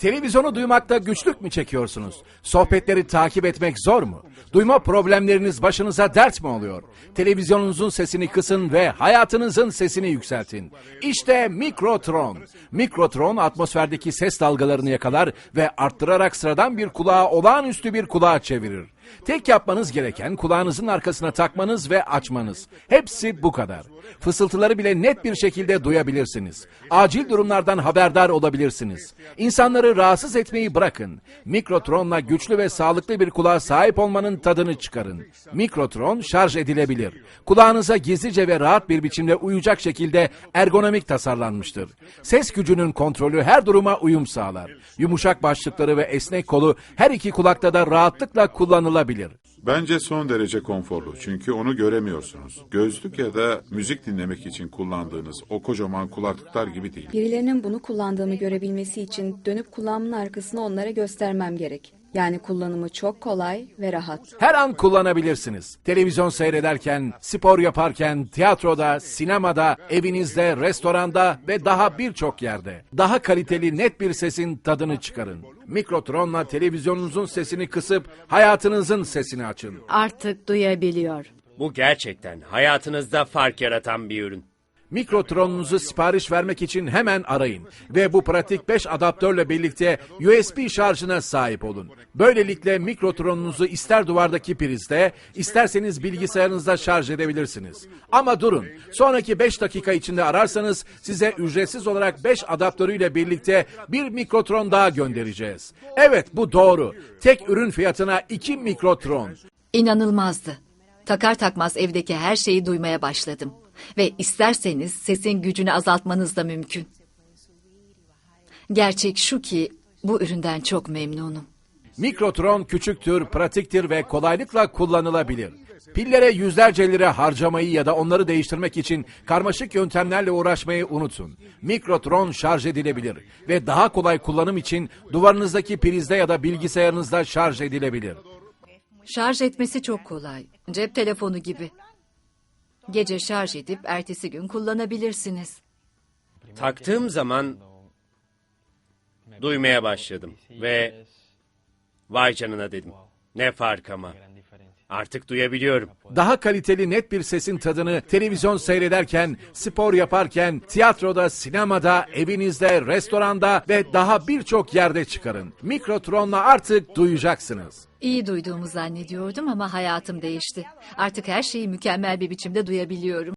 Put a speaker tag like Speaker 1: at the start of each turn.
Speaker 1: Televizyonu duymakta güçlük mü çekiyorsunuz? Sohbetleri takip etmek zor mu? Duyma problemleriniz başınıza dert mi oluyor? Televizyonunuzun sesini kısın ve hayatınızın sesini yükseltin. İşte Mikrotron. Mikrotron atmosferdeki ses dalgalarını yakalar ve arttırarak sıradan bir kulağa olağanüstü bir kulağa çevirir. Tek yapmanız gereken kulağınızın arkasına takmanız ve açmanız. Hepsi bu kadar. Fısıltıları bile net bir şekilde duyabilirsiniz. Acil durumlardan haberdar olabilirsiniz. İnsanları rahatsız etmeyi bırakın. Mikrotronla güçlü ve sağlıklı bir kulağa sahip olmanın tadını çıkarın. Mikrotron şarj edilebilir. Kulağınıza gizlice ve rahat bir biçimde uyacak şekilde ergonomik tasarlanmıştır. Ses gücünün kontrolü her duruma uyum sağlar. Yumuşak başlıkları ve esnek kolu her iki kulakta da rahatlıkla kullanılabilir.
Speaker 2: Bence son derece konforlu çünkü onu göremiyorsunuz. Gözlük ya da müzik dinlemek için kullandığınız o kocaman kulaklıklar gibi değil.
Speaker 3: Birilerinin bunu kullandığımı görebilmesi için dönüp kulağımın arkasını onlara göstermem gerek. Yani kullanımı çok kolay ve rahat.
Speaker 1: Her an kullanabilirsiniz. Televizyon seyrederken, spor yaparken, tiyatroda, sinemada, evinizde, restoranda ve daha birçok yerde. Daha kaliteli net bir sesin tadını çıkarın. Mikrotronla televizyonunuzun sesini kısıp hayatınızın sesini açın.
Speaker 4: Artık duyabiliyor.
Speaker 5: Bu gerçekten hayatınızda fark yaratan bir ürün.
Speaker 1: Mikrotronunuzu sipariş vermek için hemen arayın ve bu pratik 5 adaptörle birlikte USB şarjına sahip olun. Böylelikle mikrotronunuzu ister duvardaki prizde, isterseniz bilgisayarınızda şarj edebilirsiniz. Ama durun, sonraki 5 dakika içinde ararsanız size ücretsiz olarak 5 adaptörüyle birlikte bir mikrotron daha göndereceğiz. Evet bu doğru. Tek ürün fiyatına 2 mikrotron.
Speaker 4: İnanılmazdı. Takar takmaz evdeki her şeyi duymaya başladım. Ve isterseniz sesin gücünü azaltmanız da mümkün. Gerçek şu ki bu üründen çok memnunum.
Speaker 1: Mikrotron küçüktür, pratiktir ve kolaylıkla kullanılabilir. Pillere yüzlerce lira harcamayı ya da onları değiştirmek için karmaşık yöntemlerle uğraşmayı unutun. Mikrotron şarj edilebilir ve daha kolay kullanım için duvarınızdaki prizde ya da bilgisayarınızda şarj edilebilir.
Speaker 4: Şarj etmesi çok kolay. Cep telefonu gibi. Gece şarj edip ertesi gün kullanabilirsiniz.
Speaker 5: Taktığım zaman duymaya başladım ve vay canına dedim. Ne fark ama. Artık duyabiliyorum.
Speaker 1: Daha kaliteli net bir sesin tadını televizyon seyrederken, spor yaparken, tiyatroda, sinemada, evinizde, restoranda ve daha birçok yerde çıkarın. Mikrotronla artık duyacaksınız.
Speaker 4: İyi duyduğumu zannediyordum ama hayatım değişti. Artık her şeyi mükemmel bir biçimde duyabiliyorum.